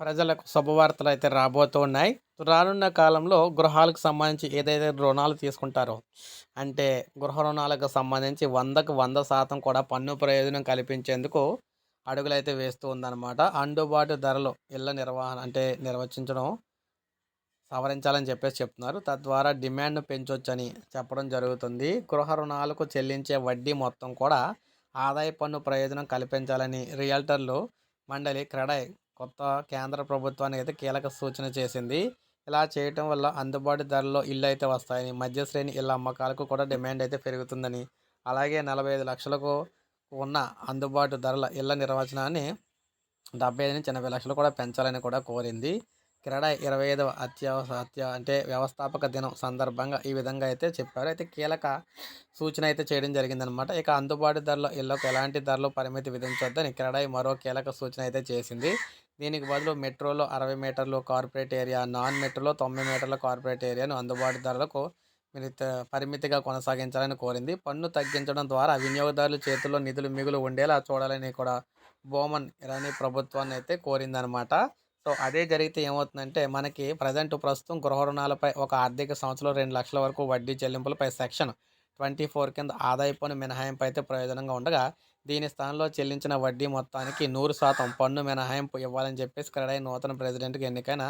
ప్రజలకు శుభవార్తలు అయితే రాబోతున్నాయి రానున్న కాలంలో గృహాలకు సంబంధించి ఏదైతే రుణాలు తీసుకుంటారో అంటే గృహ రుణాలకు సంబంధించి వందకు వంద శాతం కూడా పన్ను ప్రయోజనం కల్పించేందుకు అడుగులైతే వేస్తూ ఉందన్నమాట. అందుబాటు ధరలు ఇళ్ళ నిర్వహణ అంటే నిర్వచించడం సవరించాలని చెప్పేసి చెప్తున్నారు. తద్వారా డిమాండ్ను పెంచొచ్చని చెప్పడం జరుగుతుంది. గృహ రుణాలకు చెల్లించే వడ్డీ మొత్తం కూడా ఆదాయ పన్ను ప్రయోజనం కల్పించాలని రియల్టర్లు మండలి క్రెడై కొత్త కేంద్ర ప్రభుత్వానికి అయితే కీలక సూచన చేసింది. ఇలా చేయటం వల్ల అందుబాటు ధరలో ఇల్లు అయితే వస్తాయని మధ్య శ్రేణి ఇళ్ళ అమ్మకాలకు కూడా డిమాండ్ అయితే పెరుగుతుందని అలాగే నలభై ఐదు లక్షలకు ఉన్న అందుబాటు ధరల ఇళ్ళ నిర్వచనాన్ని డెబ్బై ఐదు నుంచి ఎనభై లక్షలు కూడా పెంచాలని కూడా కోరింది. క్రీడ ఇరవై ఐదవ అత్యవస అత్య అంటే వ్యవస్థాపక దినం సందర్భంగా ఈ విధంగా అయితే చెప్పారు. అయితే కీలక సూచన అయితే చేయడం జరిగిందనమాట ఇక అందుబాటు ధరలో ఇళ్ళకు ఎలాంటి ధరలు పరిమితి విధించొద్దని క్రీడాయి మరో కీలక సూచన అయితే చేసింది. దీనికి బదులు మెట్రోలో అరవై మీటర్లు కార్పొరేట్ ఏరియా నాన్ మెట్రోలో తొంభై మీటర్ల కార్పొరేట్ ఏరియాను అందుబాటు ధరలకు పరిమితిగా కొనసాగించాలని కోరింది. పన్ను తగ్గించడం ద్వారా వినియోగదారుల చేతుల్లో నిధులు మిగులు ఉండేలా చూడాలని కూడా బోమన్ ఇరానీ ప్రభుత్వాన్ని అయితే కోరిందనమాట సో అదే జరిగితే ఏమవుతుందంటే మనకి ప్రజెంట్ ప్రస్తుతం గృహ రుణాలపై ఒక ఆర్థిక సంవత్సరంలో రెండు లక్షల వరకు వడ్డీ చెల్లింపులపై సెక్షన్ ట్వంటీ ఫోర్ కింద ఆదాయ పన్ను మినహాయింపు అయితే ప్రయోజనంగా ఉండగా దీని స్థానంలో చెల్లించిన వడ్డీ మొత్తానికి నూరు శాతం పన్ను మినహాయింపు ఇవ్వాలని చెప్పేసి క్రెడై నూతన ప్రెసిడెంట్కి ఎన్నికైన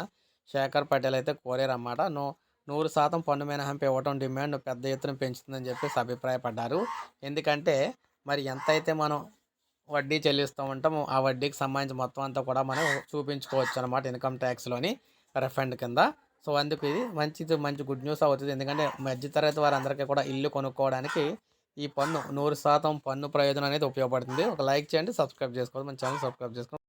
శేఖర్ పటేల్ అయితే కోరారన్నమాట. నో నూరు శాతం పన్ను మినహాయింపు ఇవ్వడం డిమాండ్ పెద్ద ఎత్తున పెంచుతుందని చెప్పేసి అభిప్రాయపడ్డారు. ఎందుకంటే మరి ఎంతైతే మనం వడ్డీ చెల్లిస్తూ ఉంటాము ఆ వడ్డీకి సంబంధించి మొత్తం అంతా కూడా మనం చూపించుకోవచ్చు అనమాట ఇన్కమ్ ట్యాక్స్లోని రిఫండ్ కింద. సో అందుకు ఇది మంచిది మంచి గుడ్ న్యూస్ అవుతుంది. ఎందుకంటే మధ్యతరగతి వారందరికీ కూడా ఇల్లు కొనుక్కోవడానికి ఈ పన్ను నూరు శాతం పన్ను ప్రయోజనం అనేది ఉపయోగపడుతుంది. ఒక లైక్ చేయండి సబ్స్క్రైబ్ చేసుకోవాలి మన ఛానల్ సబ్స్క్రైబ్ చేసుకోండి